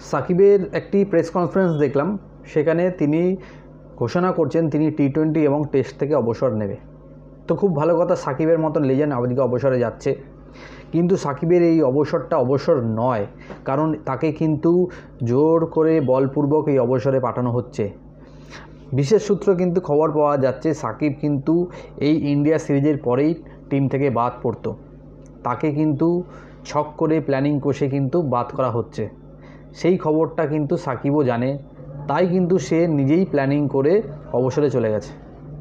সাকিবের একটি press conference দেখলাম, সেখানে তিনি ঘোষণা করছেন তিনি টি টোয়েন্টি এবং টেস্ট থেকে অবসর নেবে। তো খুব ভালো কথা, সাকিবের মতন লেজেন্ড আমেরিকা অবসরে যাচ্ছে। কিন্তু সাকিবের এই অবসরটা অবসর নয়, কারণ তাকে কিন্তু জোর করে বলপূর্বক এই অবসরে পাঠানো হচ্ছে। বিশেষ সূত্র কিন্তু খবর পাওয়া যাচ্ছে, সাকিব কিন্তু এই ইন্ডিয়া সিরিজের পরেই টিম থেকে বাদ পড়তো। তাকে কিন্তু ছক করে প্ল্যানিং কষে কিন্তু বাদ করা হচ্ছে। সেই খবরটা কিন্তু সাকিবও জানে। তাই কিন্তু সে নিজেই প্ল্যানিং করে অবসরে চলে গেছে।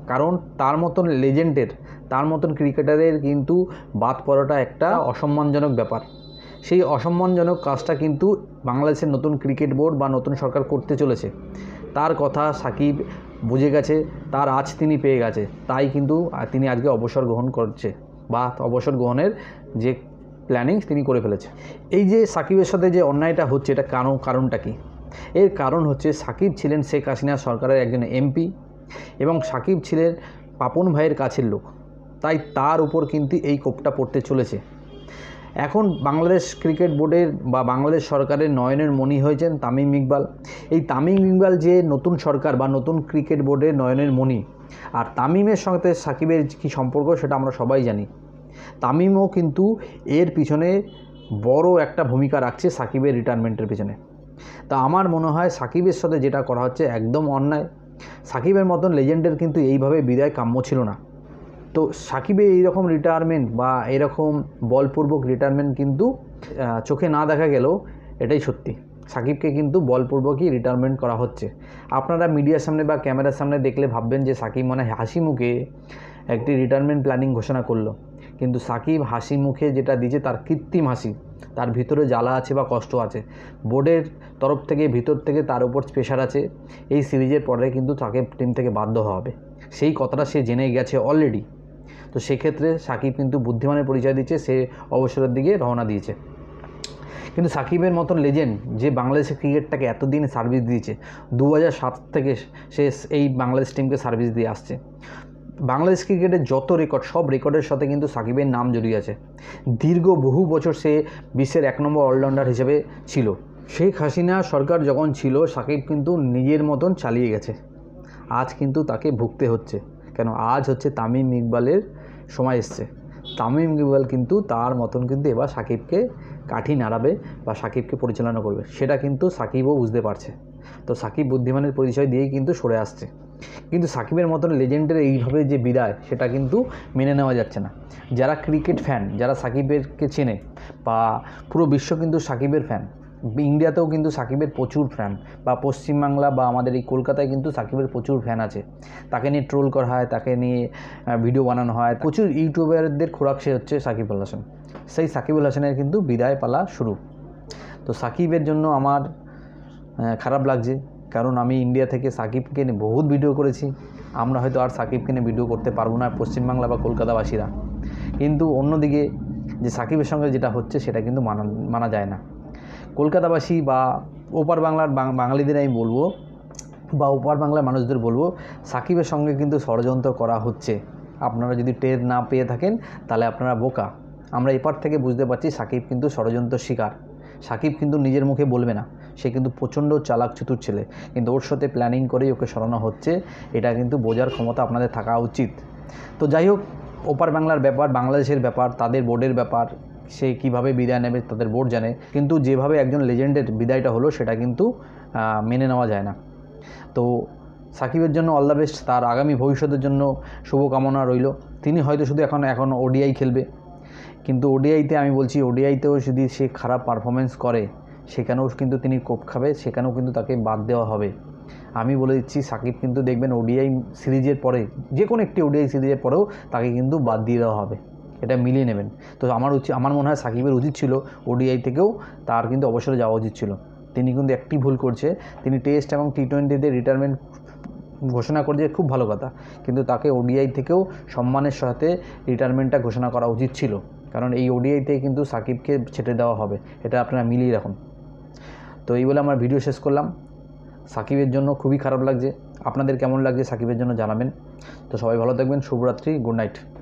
কারণ তার মতন লেজেন্ডের তার মতন ক্রিকেটারের কিন্তু বাদ পড়াটা একটা অসম্মানজনক ব্যাপার। সেই অসম্মানজনক কাজটা কিন্তু বাংলাদেশের নতুন ক্রিকেট বোর্ড বা নতুন সরকার করতে চলেছে। তার কথা সাকিব বুঝে গেছে, তার আজ তিনি পেয়ে গেছে। তাই কিন্তু তিনি আজকে অবসর গ্রহণ করছে বা অবসর গ্রহণের যে প্ল্যানিং তিনি করে ফেলেছে এই যে সাকিবের সাথে যে অন্যায়টা হচ্ছে, এটা কারণ, কারণটা কি? এর কারণ হচ্ছে সাকিব ছিলেন শেখ হাসিনা সরকারের একজন এমপি এবং সাকিব ছিলেন পাপন ভাইয়ের কাছের লোক। তাই তার উপর কিন্তু এই কোপটা পড়তে চলেছে। এখন বাংলাদেশ ক্রিকেট বোর্ডের বা বাংলাদেশ সরকারের নয়নের মণি হয়েছেন তামিম ইকবাল। এই তামিম ইকবাল যে নতুন সরকার বা নতুন ক্রিকেট বোর্ডের নয়নের মণি আর তামিমের সঙ্গে সাকিবের কী সম্পর্ক সেটা আমরা সবাই জানি। তামিমও কিন্তু এর পিছনে বড় একটা ভূমিকা রাখছে সাকিবের রিটায়ারমেন্টের পিছনে। তা আমার মনে হয় সাকিবের সাথে যেটা করা হচ্ছে একদম অন্যায়। সাকিবের মতন লেজেন্ডের কিন্তু এইভাবে বিদায় কাম্য ছিল না। তো সাকিবের এইরকম রিটায়ারমেন্ট বা এরকম বলপূর্বক রিটায়ারমেন্ট কিন্তু চোখে না দেখা গেলেও এটাই সত্যি। সাকিবকে কিন্তু বলপূর্বকই রিটায়ারমেন্ট করা হচ্ছে। আপনারা মিডিয়ার সামনে বা ক্যামেরার সামনে দেখলে ভাববেন যে সাকিব মানে হাসি মুখে একটি রিটায়ারমেন্ট প্ল্যানিং ঘোষণা করল। কিন্তু সাকিব হাসি মুখে যেটা দিয়েছে তার কৃত্রিম হাসি। তার ভিতরে জ্বালা আছে বা কষ্ট আছে। বোর্ডের তরফ থেকে, ভিতর থেকে তার উপর প্রেশার আছে। এই সিরিজের পরে কিন্তু তাকে টিম থেকে বাধ্য হবে। সেই কথাটা সে জেনে গেছে অলরেডি তো সেক্ষেত্রে সাকিব কিন্তু বুদ্ধিমানের পরিচয় দিচ্ছে, সে অবসরের দিকে রওনা দিয়েছে। কিন্তু সাকিবের মতন লেজেন্ড যে বাংলাদেশের ক্রিকেটটাকে এতদিন সার্ভিস দিয়েছে, দু সাত থেকে সে এই বাংলাদেশ টিমকে সার্ভিস দিয়ে আসছে। বাংলাদেশ ক্রিকেটের যত রেকর্ড সব রেকর্ডের সাথে কিন্তু সাকিবের নাম জড়িয়ে আছে। দীর্ঘ বহু বছর সে বিশ্বের এক নম্বর অলরাউন্ডার হিসেবে ছিল। শেখ হাসিনা সরকার যখন ছিল, সাকিব কিন্তু নিজের মতন চালিয়ে গেছে। আজ কিন্তু তাকে ভুগতে হচ্ছে। কেন? আজ হচ্ছে তামিম ইকবালের সময় এসছে। তামিম ইকবাল কিন্তু তার মতন কিন্তু এবার সাকিবকে কাঠি নাড়াবে বা সাকিবকে পরিচালনা করবে। সেটা কিন্তু সাকিবও বুঝতে পারছে। তো সাকিব বুদ্ধিমানের পরিচয় দিয়েই কিন্তু সরে আসছে। কিন্তু সাকিবের মতন লেজেন্ডের এইভাবে যে বিদায়, সেটা কিন্তু মেনে নেওয়া যাচ্ছে না। যারা ক্রিকেট ফ্যান যারা সাকিবেরকে চেনে বা পুরো বিশ্ব কিন্তু সাকিবের ফ্যান ইন্ডিয়াতেও কিন্তু সাকিবের প্রচুর ফ্যান বা পশ্চিমবাংলা বা আমাদের এই কলকাতায় কিন্তু সাকিবের প্রচুর ফ্যান আছে। তাকে নিয়ে ট্রোল করা হয়, তাকে নিয়ে ভিডিও বানানো হয়। প্রচুর ইউটিউবারদের খোরাক সে হচ্ছে সাকিবুল হাসান। সেই সাকিব সাকিবুল হাসানের কিন্তু বিদায় পালা শুরু। তো সাকিবের জন্য আমার খারাপ লাগছে। কারণ আমি ইন্ডিয়া থেকে সাকিবকে নিয়ে বহুত ভিডিও করেছি। আমরা হয়তো আর সাকিবকে নিয়ে ভিডিও করতে পারব না পশ্চিমবাংলা বা কলকাতাবাসীরা। কিন্তু অন্যদিকে যে সাকিবের সঙ্গে যেটা হচ্ছে সেটা কিন্তু মানা মানা যায় না। কলকাতাবাসী বা ওপার বাংলার বাঙালিদের আমি বলব বা ওপার বাংলার মানুষদের বলব, সাকিবের সঙ্গে কিন্তু ষড়যন্ত্র করা হচ্ছে। আপনারা যদি টের না পেয়ে থাকেন, তাহলে আপনারা বোকা। আমরা এপার থেকে বুঝতে পারছি সাকিব কিন্তু ষড়যন্ত্র শিকার। সাকিব কিন্তু নিজের মুখে বলবে না। সে কিন্তু প্রচণ্ড চালাক চতুর ছেলে। কিন্তু ওর সাথে প্ল্যানিং করেই ওকে সরানো হচ্ছে। এটা কিন্তু বোঝার ক্ষমতা আপনাদের থাকা উচিত। তো যাই হোক, ওপার বাংলার ব্যাপার, বাংলাদেশের ব্যাপার, তাদের বোর্ডের ব্যাপার সে কীভাবে বিদায় নেবে তাদের বোর্ড জানে। কিন্তু যেভাবে একজন লেজেন্ডের বিদায়টা হলো, সেটা কিন্তু মেনে নেওয়া যায় না। তো সাকিবের জন্য অল দ্য বেস্ট তার আগামী ভবিষ্যতের জন্য শুভকামনা রইল। তিনি হয়তো শুধু এখন এখন ওডিআই খেলবে। কিন্তু ওডিআইতে আমি বলছি ওডিআইতেও যদি সে খারাপ পারফরমেন্স করে, সেখানেও কিন্তু তিনি কোপ খাবে, সেখানেও কিন্তু তাকে বাদ দেওয়া হবে। আমি বলে দিচ্ছি, সাকিব কিন্তু দেখবেন ওডিআই সিরিজের পরে যে কোনো একটি ওডিআই সিরিজের পরেও তাকে কিন্তু বাদ দিয়ে দেওয়া হবে। এটা মিলিয়ে নেবেন। তো আমার উচিত আমার মনে হয় সাকিবের উচিত ছিল ওডিআই থেকেও তার কিন্তু অবসরে যাওয়া উচিত ছিল। তিনি কিন্তু একটি ভুল করছে। তিনি টেস্ট এবং টি টোয়েন্টিতে রিটায়ারমেন্ট ঘোষণা করছে খুব ভালো কথা। কিন্তু তাকে ওডিআই থেকেও সম্মানের সাথে রিটায়ারমেন্টটা ঘোষণা করা উচিত ছিল। কারণ এই ওডিআইতে কিন্তু সাকিবকে ছেটে দেওয়া হবে। এটা আপনারা মিলিয়ে রাখুন। তো এই বলে আমার ভিডিও শেষ করলাম। সাকিবের জন্য খুবই খারাপ লাগছে। আপনাদের কেমন লাগছে সাকিবের জন্য জানাবেন। তো সবাই ভালো থাকবেন। শুভরাত্রি। Good night.